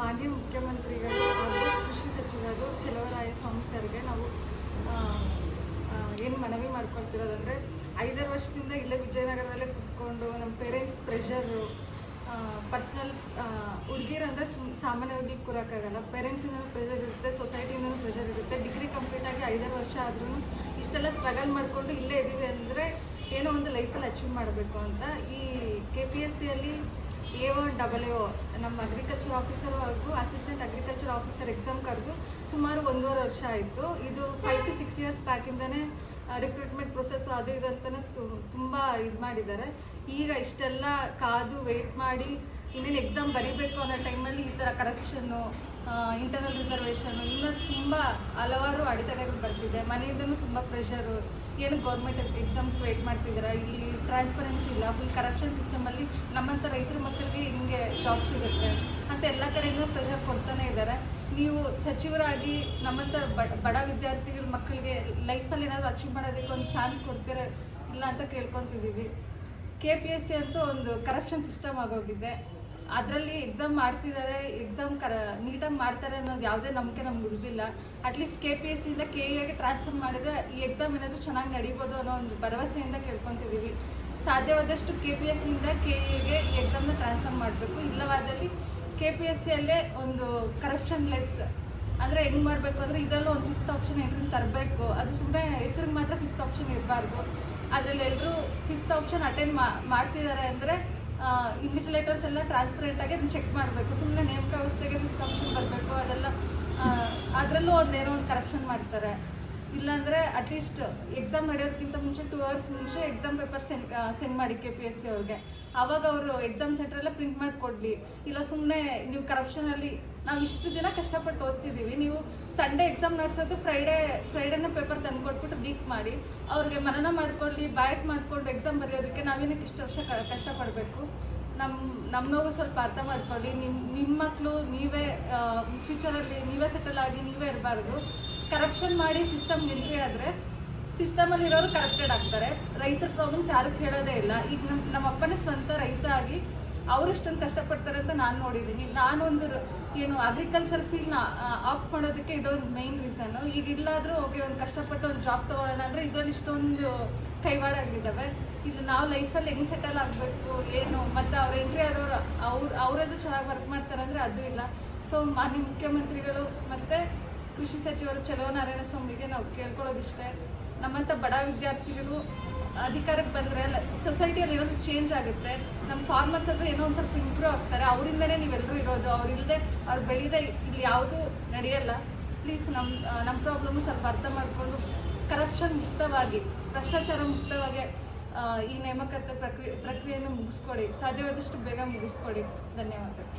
ಮಾನ್ಯ ಮುಖ್ಯಮಂತ್ರಿಗಳು ಹಾಗೂ ಕೃಷಿ ಸಚಿವರು ಸ್ವಾಮಿ ಸರ್ಗೆ ನಾವು ಏನು ಮನವಿ ಮಾಡ್ಕೊಳ್ತಿರೋದಂದರೆ ಐದಾರು ವರ್ಷದಿಂದ ಇಲ್ಲೇ ವಿಜಯನಗರದಲ್ಲೇ ಕುತ್ಕೊಂಡು ನಮ್ಮ ಪೇರೆಂಟ್ಸ್ ಪ್ರೆಷರು ಪರ್ಸ್ನಲ್ ಹುಡುಗಿರಂದರೆ ಸುಮ್ ಸಾಮಾನ್ಯವಾಗಿ ಕೂರೋಕ್ಕಾಗಲ್ಲ. ಪೇರೆಂಟ್ಸಿಂದನೂ ಪ್ರೆಷರ್ ಇರುತ್ತೆ ಸೊಸೈಟಿಯಿಂದನೂ ಪ್ರೆಷರ್ ಇರುತ್ತೆ. ಡಿಗ್ರಿ ಕಂಪ್ಲೀಟ್ ಆಗಿ ಐದಾರು ವರ್ಷ ಆದ್ರೂ ಇಷ್ಟೆಲ್ಲ ಸ್ಟ್ರಗಲ್ ಮಾಡಿಕೊಂಡು ಇಲ್ಲೇ ಇದ್ದೀವಿ ಅಂದರೆ ಏನೋ ಒಂದು ಲೈಫಲ್ಲಿ ಅಚೀವ್ ಮಾಡಬೇಕು ಅಂತ ಈ ಕೆ ಪಿ ಎಸ್ ಸಿಯಲ್ಲಿ ಎ ಒನ್ ಡಬಲ್ ಎ ನಮ್ಮ ಅಗ್ರಿಕಲ್ಚರ್ ಆಫೀಸರ್ ಹಾಗೂ ಅಸಿಸ್ಟೆಂಟ್ ಅಗ್ರಿಕಲ್ಚರ್ ಆಫೀಸರ್ ಎಕ್ಸಾಮ್ ಕರೆದು ಸುಮಾರು ಒಂದೂವರೆ ವರ್ಷ ಆಯಿತು. ಇದು ಫೈವ್ ಟು ಸಿಕ್ಸ್ ಇಯರ್ಸ್ ಬ್ಯಾಕಿಂದನೇ ರಿಕ್ರೂಟ್ಮೆಂಟ್ ಪ್ರೊಸೆಸ್ಸು ಅದು ಇದು ಅಂತಲೇ ತುಂಬ ಇದು ಮಾಡಿದ್ದಾರೆ. ಈಗ ಇಷ್ಟೆಲ್ಲ ಕಾದು ವೆಯ್ಟ್ ಮಾಡಿ ಇನ್ನೇನು ಎಕ್ಸಾಮ್ ಬರೀಬೇಕು ಅನ್ನೋ ಟೈಮಲ್ಲಿ ಈ ಥರ ಕರಪ್ಷನ್ನು ಇಂಟರ್ನಲ್ ರಿಸರ್ವೇಷನ್ನು ಇನ್ನೂ ತುಂಬ ಹಲವಾರು ಅಡೆತಡೆಗಳು ಬರ್ತಿದೆ. ಮನೆಯಿಂದನೂ ತುಂಬ ಪ್ರೆಷರು ಏನು ಗೌರ್ಮೆಂಟ್ ಎಕ್ಸಾಮ್ಸ್ ವೆಯ್ಟ್ ಮಾಡ್ತಿದ್ದೀರಾ? ಇಲ್ಲಿ ಟ್ರಾನ್ಸ್ಪರೆನ್ಸಿ ಇಲ್ಲ ಫುಲ್ ಕರಪ್ಷನ್ ಸಿಸ್ಟಮಲ್ಲಿ ನಮ್ಮಂಥ ರೈತರ ಮಕ್ಕಳಿಗೆ ಹಿಂಗೆ ಜಾಬ್ ಸಿಗುತ್ತೆ. ಅಂತ ಎಲ್ಲ ಕಡೆಯಿಂದ ಪ್ರೆಷರ್ ಕೊಡ್ತಾನೆ ಇದ್ದಾರೆ. ನೀವು ಸಚಿವರಾಗಿ ನಮ್ಮಂಥ ಬಡ ವಿದ್ಯಾರ್ಥಿಗಳ ಮಕ್ಕಳಿಗೆ ಲೈಫಲ್ಲಿ ಏನಾದರೂ ಅಚೀವ್ ಮಾಡೋದಕ್ಕೆ ಒಂದು ಚಾನ್ಸ್ ಕೊಡ್ತೀರ? ಇಲ್ಲ ಅಂತ ಕೇಳ್ಕೊತಿದ್ದೀವಿ. ಕೆ ಪಿ ಎಸ್ ಸಿ ಅಂತೂ ಒಂದು ಕರಪ್ಷನ್ ಸಿಸ್ಟಮ್ ಆಗೋಗಿದೆ. ಅದರಲ್ಲಿ ಎಕ್ಸಾಮ್ ಮಾಡ್ತಿದ್ದಾರೆ ಎಕ್ಸಾಮ್ ಕರ ನೀಟಾಗಿ ಮಾಡ್ತಾರೆ ಅನ್ನೋದು ಯಾವುದೇ ನಂಬಿಕೆ ನಮ್ಗೆ ಉಳಿದಿಲ್ಲ. At least K P S ಸಿಯಿಂದ K ಎಗೆ ಟ್ರಾನ್ಸ್ಫರ್ ಮಾಡಿದರೆ ಈ ಎಕ್ಸಾಮ್ ಏನಾದರೂ ಚೆನ್ನಾಗಿ ನಡೀಬೋದು ಅನ್ನೋ ಒಂದು ಭರವಸೆಯಿಂದ ಕೇಳ್ಕೊತಿದ್ದೀವಿ ಸಾಧ್ಯವಾದಷ್ಟು ಕೆ ಪಿ ಎಸ್ ಸಿಯಿಂದ ಕೆ ಎಗೆ ಈ ಎಕ್ಸಾಮ್ನ ಟ್ರಾನ್ಸ್ಫರ್ ಮಾಡಬೇಕು. ಇಲ್ಲವಾದಲ್ಲಿ ಕೆ ಪಿ ಎಸ್ ಸಿಯಲ್ಲೇ ಒಂದು ಕರಪ್ಷನ್ ಲೆಸ್ ಅಂದರೆ ಹೆಂಗೆ ಮಾಡಬೇಕು? ಅಂದರೆ ಇದರಲ್ಲೂ ಒಂದು ಫಿಫ್ತ್ ಆಪ್ಷನ್ ಎಂಟ್ರಿ ತರಬೇಕು. ಅದು ಸುಮ್ಮನೆ ಹೆಸ್ರಿಗೆ ಮಾತ್ರ ಫಿಫ್ತ್ ಆಪ್ಷನ್ ಇರಬಾರ್ದು. ಅದರಲ್ಲಿ ಎಲ್ಲರೂ ಫಿಫ್ತ್ ಆಪ್ಷನ್ ಅಟೆಂಡ್ ಮಾಡ್ತಿದ್ದಾರೆ ಅಂದರೆ ಇನ್ವಿಜಿಲೇಟರ್ಸ್ ಎಲ್ಲ ಟ್ರಾನ್ಸ್ಪರೆಂಟ್ ಆಗಿ ಅದನ್ನ ಚೆಕ್ ಮಾಡಬೇಕು. ಸುಮ್ಮನೆ ನೇಮಕ ವ್ಯವಸ್ಥೆಗೆ ಆಪ್ಷನ್ ಬರಬೇಕು, ಅದೆಲ್ಲ ಅದರಲ್ಲೂ ಒಂದೇನೋ ಒಂದು ಕರಪ್ಷನ್ ಮಾಡ್ತಾರೆ. ಇಲ್ಲಾಂದರೆ ಅಟ್ಲೀಸ್ಟ್ ಎಕ್ಸಾಮ್ ನಡೆಯೋದಕ್ಕಿಂತ ಮುಂಚೆ ಟೂ ಅವರ್ಸ್ ಮುಂಚೆ ಎಕ್ಸಾಮ್ ಪೇಪರ್ ಸೆಂಡ್ ಸೆಂಡ್ ಮಾಡಿ ಕೆ ಪಿ ಎಸ್ ಸಿ ಅವ್ರಿಗೆ. ಆವಾಗ ಅವರು ಎಕ್ಸಾಮ್ ಸೆಂಟ್ರೆಲ್ಲ ಪ್ರಿಂಟ್ ಮಾಡಿ ಕೊಡಲಿ ಇಲ್ಲ ಸುಮ್ಮನೆ ನೀವು ಕರಪ್ಷನಲ್ಲಿ ನಾವು ಇಷ್ಟು ದಿನ ಕಷ್ಟಪಟ್ಟು ಓದ್ತಿದ್ದೀವಿ ನೀವು ಸಂಡೇ ಎಕ್ಸಾಮ್ ನಡೆಸೋದು ಫ್ರೈಡೇ ಫ್ರೈಡೇನ ಪೇಪರ್ ತಂದು ಕೊಟ್ಬಿಟ್ಟು ಲೀಕ್ ಮಾಡಿ, ಅವ್ರಿಗೆ ಮನನ ಮಾಡ್ಕೊಳ್ಳಿ ಬ್ಯಾಟ್ ಮಾಡಿಕೊಂಡು ಎಕ್ಸಾಮ್ ಬರೆಯೋದಕ್ಕೆ ನಾವೇನಕ್ಕೆ ಇಷ್ಟು ವರ್ಷ ಕಷ್ಟಪಡಬೇಕು? ನಮ್ಮ ನಮ್ಮ ನೋವು ಸ್ವಲ್ಪ ಅರ್ಥ ಮಾಡ್ಕೊಳ್ಳಿ. ನಿಮ್ಮ ನಿಮ್ಮ ಮಕ್ಕಳು ನೀವೇ ಫ್ಯೂಚರಲ್ಲಿ ನೀವೇ ಸೆಟಲ್ ಆಗಿ ನೀವೇ ಇರಬಾರ್ದು. ಕರಪ್ಷನ್ ಮಾಡಿ ಸಿಸ್ಟಮ್ ಎಂಟ್ರಿ ಆದರೆ ಸಿಸ್ಟಮಲ್ಲಿರೋರು ಕರಪ್ಟೆಡ್ ಆಗ್ತಾರೆ. ರೈತರ ಪ್ರಾಬ್ಲಮ್ಸ್ ಯಾರು ಕೇಳೋದೇ ಇಲ್ಲ. ಈಗ ನಮ್ಮ ನಮ್ಮ ಅಪ್ಪನೇ ಸ್ವಂತ ರೈತ ಆಗಿ ಅವರು ಇಷ್ಟೊಂದು ಕಷ್ಟಪಡ್ತಾರೆ ಅಂತ ನಾನು ನೋಡಿದ್ದೀನಿ. ನಾನೊಂದು ಏನು ಅಗ್ರಿಕಲ್ಚರ್ ಫೀಲ್ಡ್ನ ಆಪ್ ಮಾಡೋದಕ್ಕೆ ಇದೊಂದು ಮೈನ್ ರೀಸನ್ನು ಈಗ ಇಲ್ಲಾದರೂ ಹೋಗಿ ಒಂದು ಕಷ್ಟಪಟ್ಟು ಒಂದು ಜಾಬ್ ತೊಗೊಳ್ಳೋಣ ಅಂದರೆ ಇದರಲ್ಲಿ ಇಷ್ಟೊಂದು ಕೈವಾಡಾಗಿದ್ದಾವೆ ಇಲ್ಲಿ ನಾವು ಲೈಫಲ್ಲಿ ಹೆಂಗೆ ಸೆಟಲ್ ಆಗಬೇಕು, ಏನು? ಮತ್ತು ಅವ್ರ ಎಂಟ್ರಿ ಆದವರು, ಅವ್ರು, ಅವರದ್ದು ಚೆನ್ನಾಗಿ ವರ್ಕ್ ಮಾಡ್ತಾರೆ ಅಂದರೆ ಅದು ಇಲ್ಲ. ಸೊ ಮಾನ್ಯ ಮುಖ್ಯಮಂತ್ರಿಗಳು ಮತ್ತು ಕೃಷಿ ಸಚಿವರು ಚಲೋ ನಾರಾಯಣ ಸ್ವಾಮಿಗೆ ನಾವು ಕೇಳ್ಕೊಳ್ಳೋದಿಷ್ಟೇ. ನಮ್ಮಂಥ ಬಡ ವಿದ್ಯಾರ್ಥಿಗಳು ಅಧಿಕಾರಕ್ಕೆ ಬಂದರೆ ಸೊಸೈಟಿಯಲ್ಲಿ ಏನಾದರೂ ಚೇಂಜ್ ಆಗುತ್ತೆ ನಮ್ಮ ಫಾರ್ಮರ್ಸ್ ಹತ್ರ ಏನೋ ಒಂದು ಸ್ವಲ್ಪ ಇಂಪ್ರೂವ್ ಆಗ್ತಾರೆ, ಅವರಿಂದನೇ ನೀವೆಲ್ಲರೂ ಇರೋದು ಅವರಿಲ್ಲದೆ ಅವ್ರು ಬೆಳೀದೆ ಇಲ್ಲಿ ಯಾವುದೂ ನಡೆಯಲ್ಲ. ಪ್ಲೀಸ್ ನಮ್ಮ ನಮ್ಮ ಪ್ರಾಬ್ಲಮ್ಮು ಸ್ವಲ್ಪ ಅರ್ಥ ಮಾಡಿಕೊಂಡು ಕರಪ್ಷನ್ ಮುಕ್ತವಾಗಿ, ಭ್ರಷ್ಟಾಚಾರ ಮುಕ್ತವಾಗಿ ಈ ನೇಮಕಾತಿ ಪ್ರಕ್ರಿಯೆ, ಪ್ರಕ್ರಿಯೆಯನ್ನು ಮುಗಿಸ್ಕೊಡಿ, ಸಾಧ್ಯವಾದಷ್ಟು ಬೇಗ ಮುಗಿಸ್ಕೊಡಿ. ಧನ್ಯವಾದಗಳು.